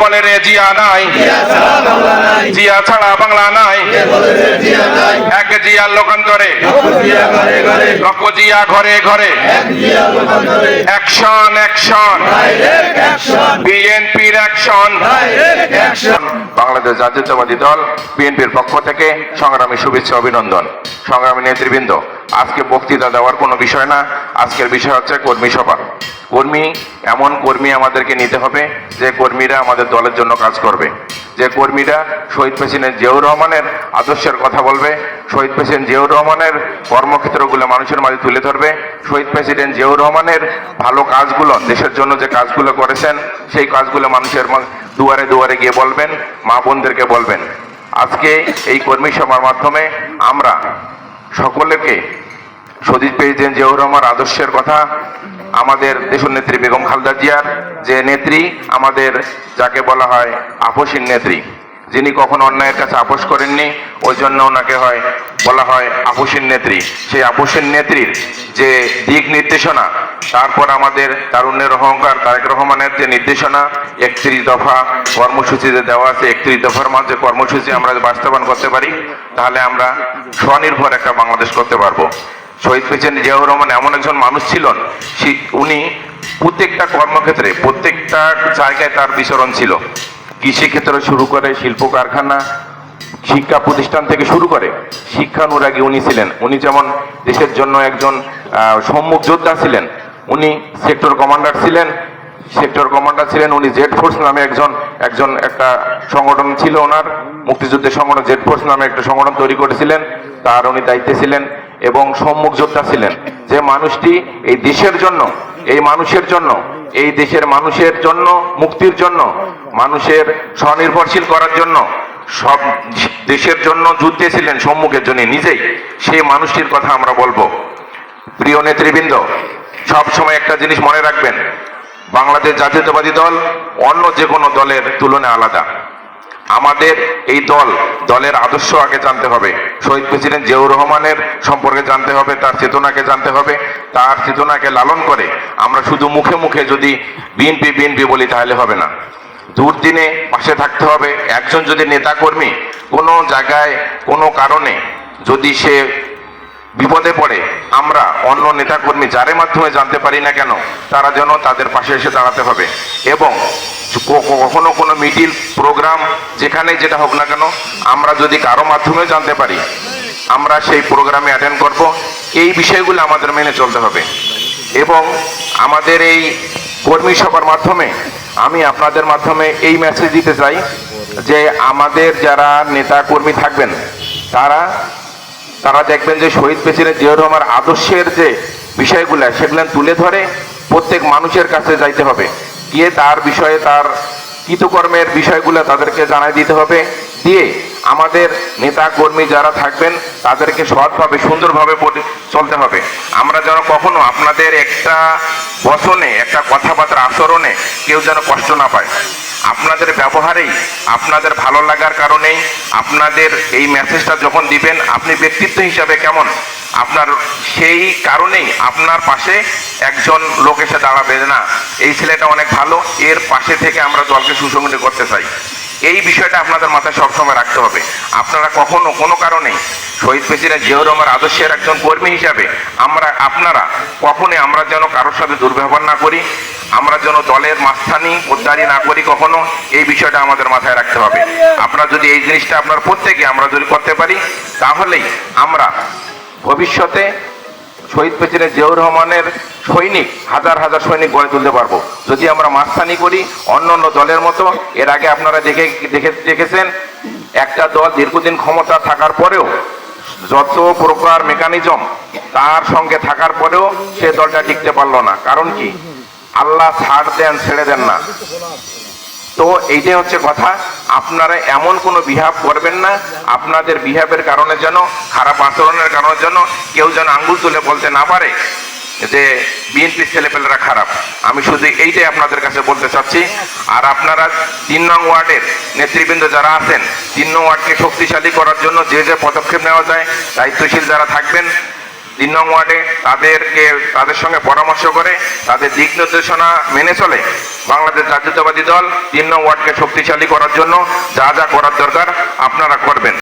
বলে রে, জিয়া নাই। জিয়া ছাড়া বাংলা নাই। এক জিয়া লোকান্তরে লক্ষ জিয়া ঘরে ঘরে। Action action. বিএনপির অ্যাকশন। বাংলাদেশ জাতীয়তাবাদী দল বিএনপির পক্ষ থেকে সংগ্রামী শুভেচ্ছা, অভিনন্দন। সংগ্রামী নেতৃবৃন্দ আজকে বক্তৃতা দেওয়ার কোনো বিষয় না। আজকের বিষয় হচ্ছে কর্মী সভা। কর্মী, এমন কর্মী আমাদেরকে নিতে হবে যে কর্মীরা আমাদের দলের জন্য কাজ করবে। যে কর্মীরা শহীদ প্রেসিডেন্ট জিয়াউর রহমানের আদর্শের কথা বলবে, শহীদ প্রেসিডেন্ট জিয়াউর রহমানের কর্মক্ষেত্রগুলো মানুষের মাঝে তুলে ধরবে, শহীদ প্রেসিডেন্ট জিয়াউর রহমানের ভালো কাজগুলো, দেশের জন্য যে কাজগুলো করেছেন, সেই কাজগুলো মানুষের দুয়ারে দুয়ারে গিয়ে বলবেন, মা বোনদেরকে বলবেন। আজকে এই কর্মী সভার মাধ্যমে আমরা সকলকে শহীদ পেয়েছেন জিয়াউর রহমান আদর্শের কথা, আমাদের দেশনেত্রী বেগম খালদা জিয়ার যে নেত্রী, আমাদের যাকে বলা হয় আপসীন নেত্রী। যিনি কখনো অন্যায়ের কাছে আপোষ করেননি, ওই জন্য ওনাকে হয়, বলা হয় আপসীন নেত্রী। সেই আপসীন নেত্রীর যে দিক নির্দেশনা তারপর আমাদের তারুণ্যের অহংকার তারেক রহমানের যে নির্দেশনা, একত্রিশ দফা কর্মসূচিতে দেওয়া আছে, একত্রিশ দফার মাঝে কর্মসূচি আমরা বাস্তবায়ন করতে পারি, তাহলে আমরা স্বনির্ভর একটা বাংলাদেশ করতে পারব। শহীদ প্রেসিডেন্ট জিয়াউর রহমান এমন একজন মানুষ ছিলেন উনি প্রত্যেকটা কর্মক্ষেত্রে, প্রত্যেকটা জায়গায় তার বিচরণ ছিল। কৃষিক্ষেত্র শুরু করে শিল্প কারখানা, শিক্ষা প্রতিষ্ঠান থেকে শুরু করে শিক্ষানুরাগী উনি ছিলেন। উনি যেমন দেশের জন্য একজন সম্মুখ যোদ্ধা ছিলেন উনি সেক্টর কমান্ডার ছিলেন। সেক্টর কমান্ডার ছিলেন, উনি জেড ফোর্স নামে একজন একজন একটা সংগঠন ছিল ওনার। মুক্তিযুদ্ধের সংগঠন জেড ফোর্স নামে একটা সংগঠন তৈরি করেছিলেন। তার উনি দায়িত্বে ছিলেন এবং সম্মুখ যোদ্ধা ছিলেন। যে মানুষটি এই দেশের জন্য, এই মানুষের জন্য, এই দেশের মানুষের জন্য, মুক্তির জন্য, মানুষের স্বনির্ভরশীল করার জন্য, সব দেশের জন্য যুদ্ধে ছিলেন সম্মুখের জন্য নিজেই, সেই মানুষটির কথা আমরা বলব। প্রিয় নেতৃবৃন্দ সব সময় একটা জিনিস মনে রাখবেন, বাংলাদেশ জাতীয়তাবাদী দল অন্য যে কোনো দলের তুলনায় আলাদা। আমাদের এই দল, দলের আদর্শ আগে জানতে হবে। শহীদ প্রেসিডেন্ট জিয়াউর রহমানের সম্পর্কে জানতে হবে, তার চেতনাকে জানতে হবে। তার চেতনাকে লালন করে আমরা শুধু মুখে মুখে যদি বিএনপি বিএনপি বলি তাহলে হবে না। দুর্দিনে পাশে থাকতে হবে। একজন যদি নেতাকর্মী কোনো জায়গায় কোনো কারণে যদি সে বিপদে পড়ে আমরা অন্য নেতাকর্মী যারের মাধ্যমে জানতে পারি না কেন, তারা যেন তাদের পাশে এসে দাঁড়াতে হবে। এবং কখনো কোনো মিডিল প্রোগ্রাম, যেখানে যেটা হোক না কেন, আমরা যদি কারও মাধ্যমে জানতে পারি, আমরা সেই প্রোগ্রামে অ্যাটেন্ড করব। এই বিষয়গুলো আমাদের মেনে চলতে হবে। এবং আমাদের এই কর্মী সভার মাধ্যমে আমি আপনাদের মাধ্যমে এই মেসেজ দিতে চাই যে আমাদের যারা নেতা কর্মী থাকবেন, তারা তারা দেখবেন যে শহীদ প্রেসিডেন্ট জিয়াউর রহমান আদর্শের যে বিষয়গুলো সেগুলো তুলে ধরে প্রত্যেক মানুষের কাছে যাইতে হবে। গিয়ে তার বিষয়ে তার কৃতকর্মের বিষয়গুলো তাদেরকে জানাই দিতে হবে। দিয়ে আমাদের নেতা কর্মী যারা থাকবেন, তাদেরকে সৎভাবে, সুন্দরভাবে চলতে হবে। আমরা যেন কখনো আপনাদের একটা বচনে, একটা কথাবার্তা আচরণে কেউ যেন কষ্ট না পায়। আপনাদের ব্যবহারেই, আপনাদের ভালো লাগার কারণেই আপনাদের এই মেসেজটা যখন দিবেন, আপনি ব্যক্তিত্ব হিসাবে কেমন? আপনার সেই কারণেই আপনার পাশে একজন লোক এসে দাঁড়াবে না, এই ছেলেটা অনেক ভালো, এর পাশে থেকে আমরা দলকে সুসংগঠিত করতে চাই। এই বিষয়টা আপনাদের মাথায় সবসময় রাখতে হবে। আপনারা কখনো কোনো কারণে শহীদ প্রেসিডেন্ট জিয়াউর রহমান আদর্শের একজন কর্মী হিসাবে আমরা, আপনারা কখনোই আমরা যেন কারোর সাথে দুর্ব্যবহার না করি আমরা যেন দলের মাস্তানি, উদ্ধারি না করি কখনো এই বিষয়টা আমাদের মাথায় রাখতে হবে। আপনারা যদি এই জিনিসটা আপনার প্রত্যেকে আমরা যদি করতে পারি, তাহলেই আমরা ভবিষ্যতে শহীদ প্রেসিডেন্ট জিয়াউর রহমানের সৈনিক, হাজার হাজার সৈনিক গড়ে তুলতে পারব। যদি আমরা মাস্তানি করি অন্য অন্য দলের মতো, এর আগে আপনারা দেখে দেখে, দেখেছেন, একটা দল দীর্ঘদিন ক্ষমতা থাকার পরেও যত প্রকার মেকানিজম তার সঙ্গে থাকার পরেও সে দলটা টিকতে পারল না। কারণ কি? আল্লাহ ছাড় দেন, ছেড়ে দেন না। তো এইটাই হচ্ছে কথা। আপনারা এমন কোনো বিহাব করবেন না। আপনাদের বিহাবের কারণে যেন, খারাপ আচরণের কারণে যেন কেউ যেন আঙ্গুল তুলে বলতে না পারে যে, বিএনপি ছেলেপেলেরা খারাপ। আমি শুধু এইটাই আপনাদের কাছে বলতে চাচ্ছি। আর আপনারা তিন নং ওয়ার্ডের নেতৃবৃন্দ যারা আছেন, তিন নং ওয়ার্ডকে শক্তিশালী করার জন্য যে যে পদক্ষেপ নেওয়া যায়, দায়িত্বশীল যারা থাকবেন তিন নং ওয়ার্ডে তাদেরকে, তাদের সঙ্গে পরামর্শ করে তাদের দিক নির্দেশনা মেনে চলে বাংলাদেশ জাতীয়তাবাদী দল তিন নং ওয়ার্ডকে শক্তিশালী করার জন্য যা যা করার দরকার